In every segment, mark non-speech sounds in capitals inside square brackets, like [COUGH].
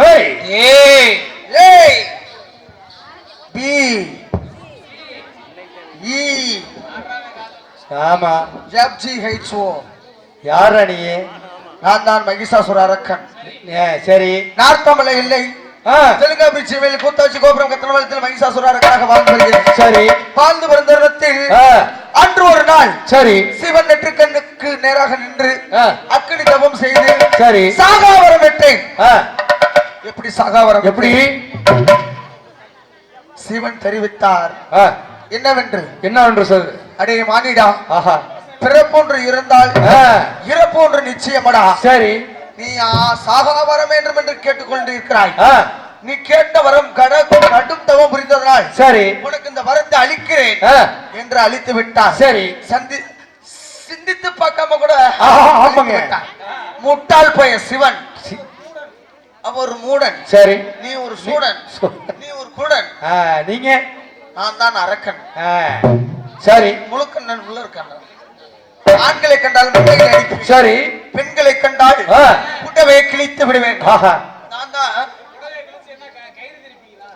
ஏய் ஏய் ஏய் பி இ ஆமா. எஃப் ஜி ஹெச் ஓ யாரா நீ? நான் தான் மகிஷாசுர அரக்கன். ஏ, சரி. நார்த்தமலை இல்லை. ஆ, தெலுங்காபுரி சீமையில் கூத்தாச்சி கோபுரம் கத்தனவலத்தில் மகிஷாசுர அரக்கனாக வாழ்ந்து வருகிறேன். சரி. வாழ்ந்து தருணத்தில் ஆ, அன்று ஒரு நாள் சரி. சிவன் நெற்றுக்கண்ணுக்கு நேராக நின்று ஆ. அக்கினி தவம் செய்து சரி. சாகாவரம் விட்டேன். எப்படி சாகாவரம் எப்படி? சிவன் தெரிவித்தார். என்னவென்று? என்ன ஒன்று சொல் அடே மானிடா. ஆஹா. பிறப்பொன்று இருந்தால் இறப்பொன்று நிச்சயமடா. சரி. நீ சாகா வர வேண்டும் என்று கேட்டுக்கொண்டு இருக்கிறாய் நீ கேட்ட வரம் கட கடும் தவம் புரிந்ததனால் சரி. உனக்கு இந்த வரத்தை அளிக்கிறேன் ஆ, என்று அழித்து விட்டார். சரி. சந்தி சிந்தித்து பார்க்காம கூட. முட்டாள் பைய சிவன். ஒரு மூடன். சரி. நீ ஒரு சூடன். நீ ஒரு குடன். நீங்க? நான் தான் அரக்கன். சரி. முழுக்கண்ணன் உள்ள இருக்கான். ஆண்களை கண்டால் முட்டைகளை சரி. பெண்களை கண்டால் கிழித்து விடுவேன். நான் தான்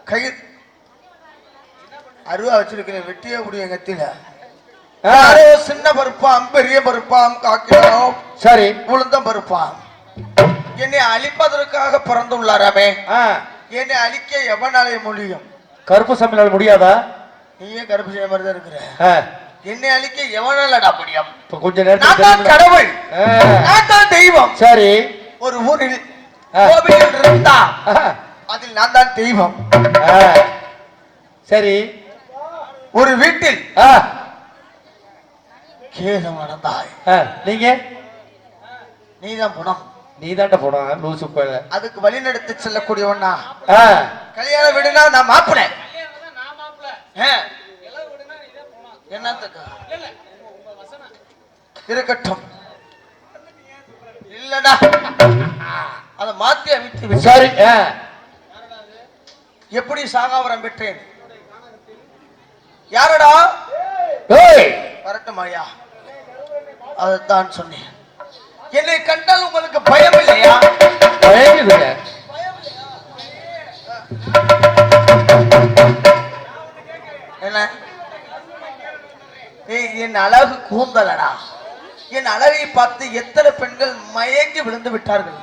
கயிறு. அருவா வச்சிருக்கிறேன் வெட்டியே முடியும் கத்தில சின்ன பருப்பாம் பெரிய பருப்பாம் காக்கிரம் சரி. உளுந்தம் பருப்பாம். என்னை அழிப்பதற்காக பிறந்துள்ளாராமே என்னை அழிக்க எவனாலே முடியும்? கருப்பு சமையல் முடியாதா? நீயே கருப்பு செய்ய மாதிரி தான் இருக்கிற. என்னை அழிக்க எவனாலடா முடியும்? இப்ப கொஞ்ச நேரத்துக்கு கடவுள். நான் தான் தெய்வம். சரி. ஒரு ஊரில். கோவில் இருந்தா அதில் நான் தான் தெய்வம். சரி. ஒரு வீட்டில் கேதம் நடந்தாய். நீங்க? நீதான் குணம் நீ தாண்ட போடும் லூசு அதுக்கு வழி நடத்தி செல்லக்கூடியவனா ஆ, கல்யாண வீடுனா நான் மாப்பிள. என்னத்துக்கு இருக்கட்டும். இல்லடா. அத மாத்தி அமைத்து விட்டு சரி ஆ, எப்படி சாகாவரம் பெற்றேன்? யாரடா? வரட்டும் ஐயா. அதைத்தான் சொன்னேன். என்னை கண்டால் உங்களுக்கு பயம் இல்லையா? என்ன? ஏய், என் அழகு கூந்தலடா. என் அழகை பார்த்து எத்தனை பெண்கள் மயங்கி விழுந்து விட்டார்கள்.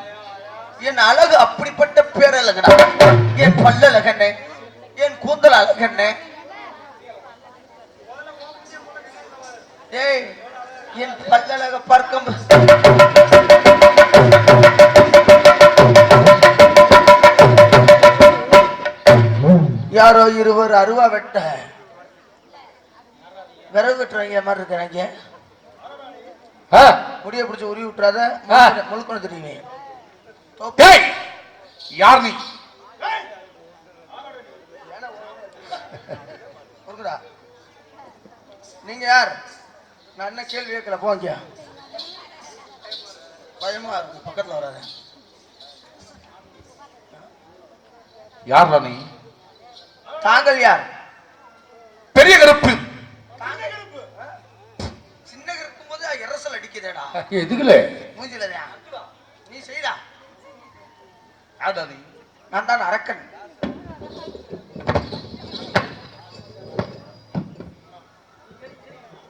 என் அழகு அப்படிப்பட்ட பேரழகடா. என் பல்லழகண்ணே என் கூந்தல் அழகண்ணே ஏய் என் பல்லழக பார்க்கும் யாரோ இருவர் அருவா வெட்ட. விறகு வெட்டுறவங்க மாதிரி இருக்கிறாங்க. முடிய பிடிச்சி உருவி விட்டுறாத. முழுக்கணும் தெரியுமே. யார் நீ? நீங்க யார்? நான் என்ன கேள்வி கேட்கல போங்க பயமா இருக்கு பக்கத்துல வராத. யார்டா நீ? தாங்கள் யார்? பெரிய கருப்பு. சின்ன இருக்கும் போது இரசல் அடிக்குதேடா. எதுக்குல? மூஞ்சில நீ செய்டா யார்டா நீ? நான் தான் அரக்கன்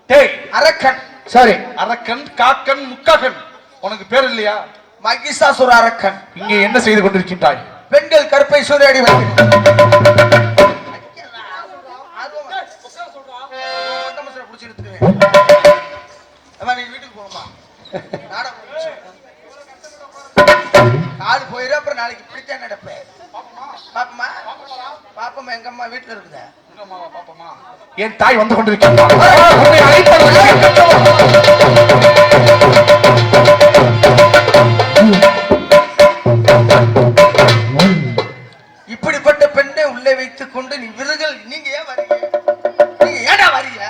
டேய் அரக்கன் சரி. அரக்கன் காக்கன் முக்காக்கன். உனக்கு பேர் இல்லையா? மகிஷாசுர அரக்கன். இங்கே என்ன செய்து கொண்டிருக்கின்றாய்? பெண்கள் கருப்பை சூறையாடி வீட்டுக்கு போகணுமா. கால் போயிரு அப்புறம் நாளைக்கு இப்படித்தான் நடப்பேன். பாப்பமா? பாப்பமா எங்க அம்மா வீட்டுல இருக்குதா. என் தாய் வந்து உன்னை இப்படிப்பட்ட பெண்ணை உள்ளே வைத்துக் கொண்டு நீ விருதுகள் நீங்க ஏன் வரீங்க? நீங்க ஏடா வரீங்க?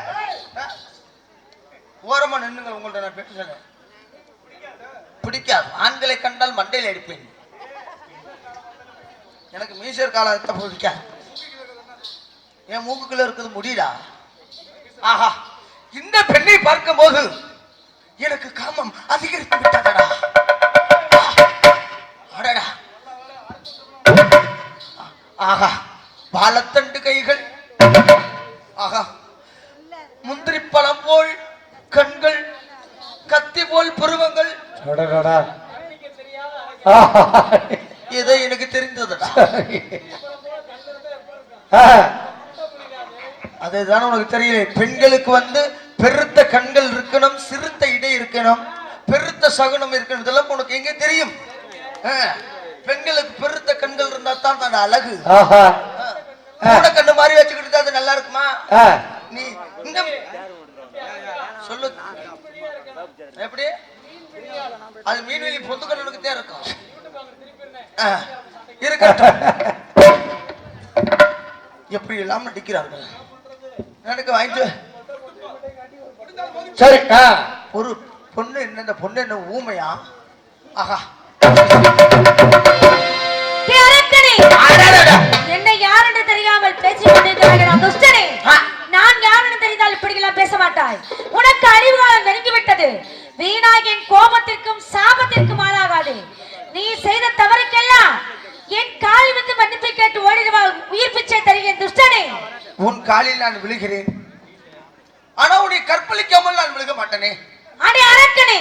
ஓரமா நின்னுங்க உங்கள்ட்ட நான் பேசுறேன் பிடிக்காது. ஆண்களை கண்டால் மண்டையில் அடிப்பேன். எனக்கு மீசர் காலத்தை பிடிக்காது என் மூக்குக்குள்ள இருக்கிறது முடியடா ஆஹா இந்த பெண்ணை பார்க்கும் போது எனக்கு காமம் அதிகரித்து விட்டதடா. அடடா. ஆஹா பாலத்தண்டு கைகள். ஆஹா முந்திரி பழம் போல் கண்கள் கத்தி போல் புருவங்கள். ஏதோ எனக்கு தெரிந்ததுடா. அதுதான் உனக்கு தெரியல. பெண்களுக்கு வந்து பெருத்த கண்கள் இருக்கணும் சிறுத்த இடை இருக்கணும் பெருத்த சகுனம் இருக்கணும். இதெல்லாம் உனக்கு எங்க தெரியும்? பெண்களுக்கு பெருத்த கண்கள் இருந்தா தான் அது அழகு. கண்ணு மாதிரி வச்சுக்கிட்டு அது நல்லா இருக்குமா. நீ இந்த சொல்லு. எப்படி? அது மீன்வெளி பொந்துக்கணுக்கு தான் இருக்கும். இருக்கட்டும். [LAUGHS] எப்படி எல்லாம் நடிக்கிறார்கள்? எனக்கு வாங்கிட்டு சரி. ஒரு பொண்ணு என்ன இந்த பொண்ணு என்ன ஊமையா? ஆஹா! என்னை யார் என்று தெரியாமல் பேசிக் கொண்டிருக்கிறார்களா. நான் யார் என்று தெரிந்தால் இப்படியெல்லாம் பேச மாட்டாய். உனக்கு அறிவு காலம் நெருங்கிவிட்டது. வீணாக என் கோபத்திற்கும் சாபத்திற்கும் ஆளாகாது. நீ செய்த தவறுக்கெல்லாம் என் காலில் வந்து மன்னிப்பு கேட்டு ஓடிடுவாள் உயிர் பிச்சை தருகிறேன் துஷ்டனே. உன் காலில் நான் விழுகிறேன். ஆனா உன்னை கற்பழிக்காமல் நான் விழுக மாட்டேனே. அடே அரக்கனே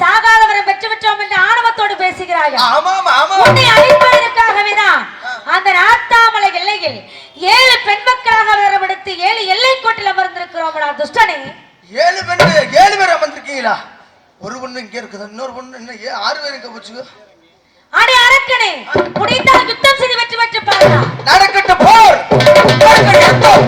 சாகாதவரை பெற்று பெற்றோம் என்று ஆணவத்தோடு பேசுகிறாயா? ஆமாம் ஆமா உன்னை அழிப்பதற்காகவே தான். அந்த நாத்தாமலை எல்லையில் ஏழு பெண் மக்களாக அவரம் எடுத்து ஏழு எல்லை கோட்டில் அமர்ந்திருக்கிறோம் துஷ்டனே. ஏழு பேர் ஏழு பேர் அமர்ந்திருக்கீங்களா? ஒரு பொண்ணு இங்க இருக்குது இன்னொரு பொண்ணு இன்னும் ஏ- ஆறு பேர் இங்க போச்சுங்க. அடே அரக்கனே முடிந்தால் யுத்தம் செய்து வெற்றி பெற்று பாருங்க. நடக்கட்டு போர். நடக்கட்டு யுத்தம்.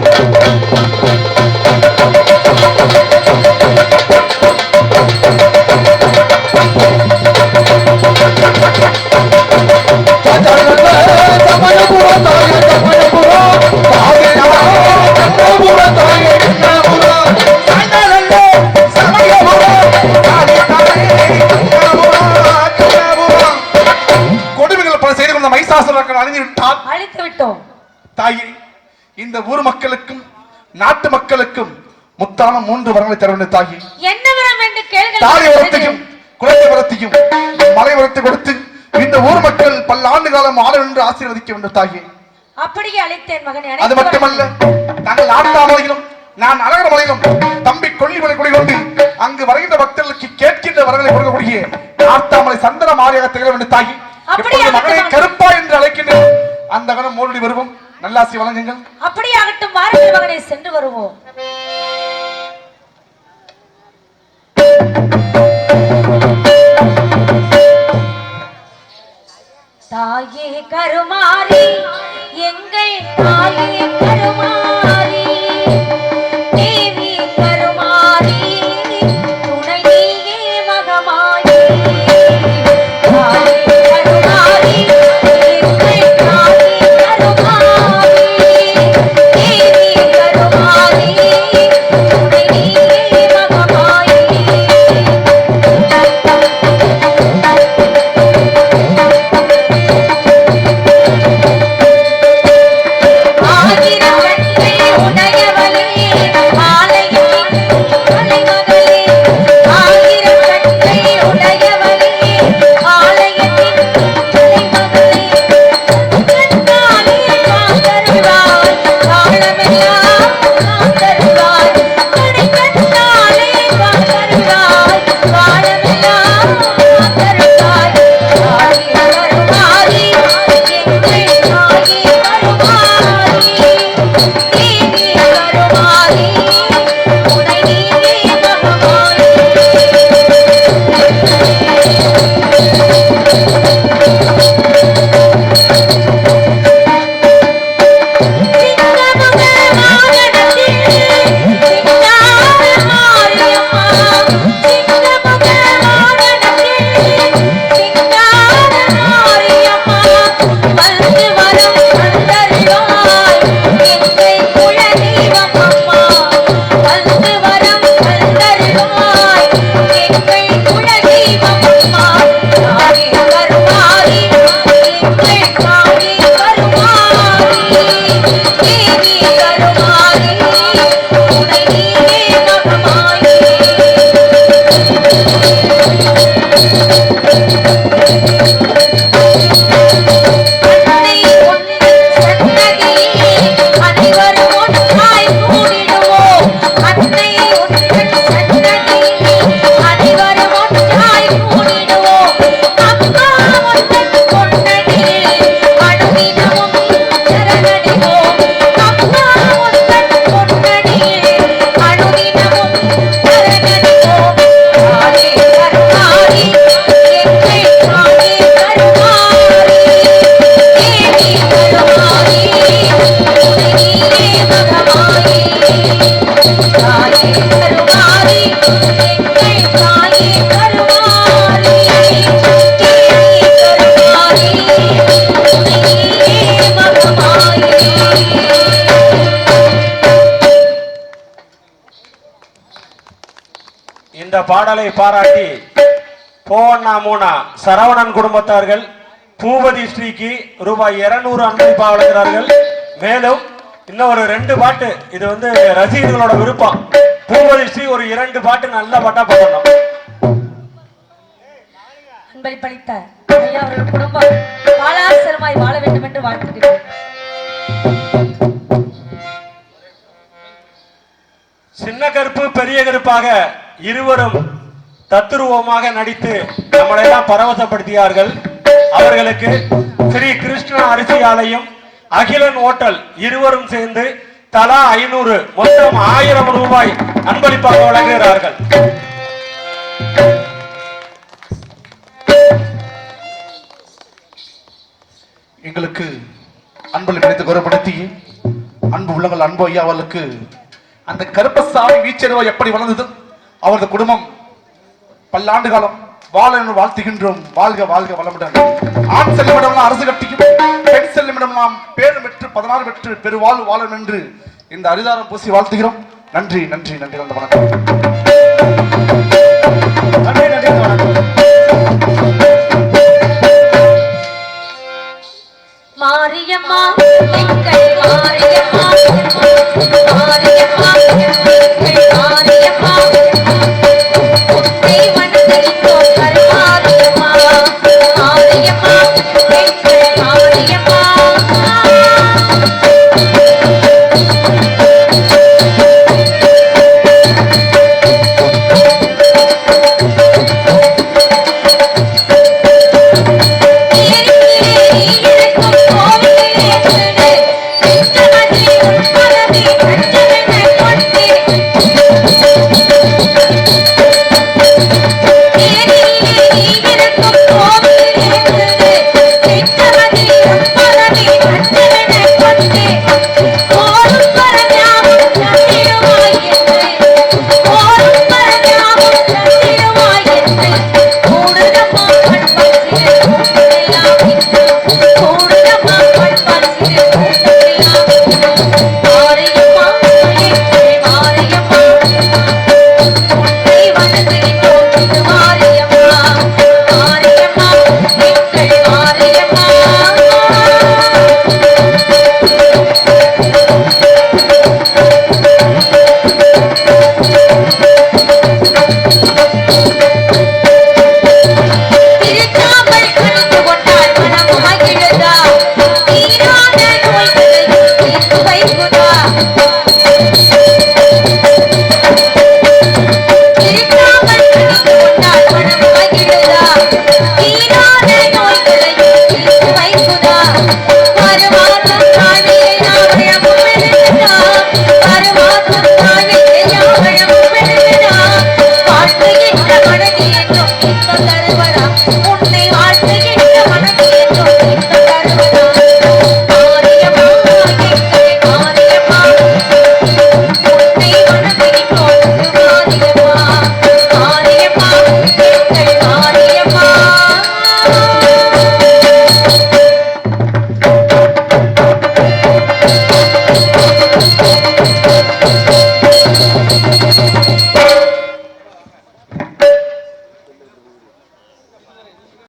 ஊர் மக்களுக்கும் நாட்டு மக்களுக்கும் முத்தான மூன்று வரங்களை தர வேண்டும் தாயே. என்ன வரம் என்று வரத்தையும் குழந்தை வரத்தையும் மலை வரத்தை கொடுத்து இந்த ஊர் மக்கள் பல்லாண்டு காலம் ஆள என்று ஆசீர்வதிக்க வேண்டும் தாயே. அப்படியே அழித்தேன் மகனே அது மட்டுமல்ல. நாங்கள் ஆட்டாமலையிலும் நான் அழகமலையிலும் தம்பி கொல்லிமலை குடிகொண்டு அங்கு வருகின்ற பக்தர்களுக்கு கேட்கின்ற வரங்களை கொடுக்கக்கூடிய ஆட்டாமலை சந்தன மாரியாக திகழ வேண்டும் இப்பொழுது மகனை. கருப்பா என்று அழைக்கின்றேன் அந்த கணம் மோடி வருவோம். நல்லாசி வழங்குங்கள். அப்படியே ஆகட்டும் வாருங்கள் மகனை சென்று வருவோம். தாயே கருமாறி எங்கள் தாயே கருமாறி. பாடலை பாராட்டி போவண்ணா மூனா சரவணன் குடும்பத்தார்கள் பூபதி ஸ்ரீக்கு ரூபாய் இருநூறு அன்பளிப்பா வழங்குகிறார்கள் மேலும் இன்னும் ஒரு ரெண்டு பாட்டு. இது வந்து ரசிகர்களோட விருப்பம். பூபதி ஸ்ரீ ஒரு இரண்டு பாட்டு நல்ல பாட்டா பாடணும். அன்பளிப்பளித்த ஐயா அவர்கள் குடும்பம் பாலாசரமாய் வாழ வேண்டும் என்று வாழ்த்துகிறேன். சின்ன கருப்பு பெரிய கருப்பாக இருவரும் தத்துருவமாக நடித்து நம்மளையெல்லாம் பரவசப்படுத்தியார்கள். அவர்களுக்கு ஸ்ரீ கிருஷ்ண அரிசி ஆலயம் அகிலன் ஹோட்டல் இருவரும் சேர்ந்து தலா ஐநூறு மொத்தம் ஆயிரம் ரூபாய் அன்பளிப்பாக வழங்குகிறார்கள். எங்களுக்கு அன்பு கிடைத்து குறைப்படுத்தி அன்பு உள்ளங்கள் அன்பு ஐயா அந்த கருப்பசாமி வீச்செருவா எப்படி வளர்ந்தது? அவரது குடும்பம் பல்லாண்டு காலம் வாழ வாழ்த்துகின்றோம். வாழ்க வாழ்க வளமுடன். ஆண் செல்லுமிடம்லாம் அரசு கட்டிக்கும் பெண் செல்லுமிடம்லாம் பேரும் பெற்று பதினாறு பெற்று பெருவாழ்வு வாழும் என்று இந்த அரிதாரம் பூசி வாழ்த்துகிறோம். நன்றி நன்றி நன்றி நன்றி நன்றி வணக்கம். மாரியம்மா மாரியம்மா மாரியம்மா.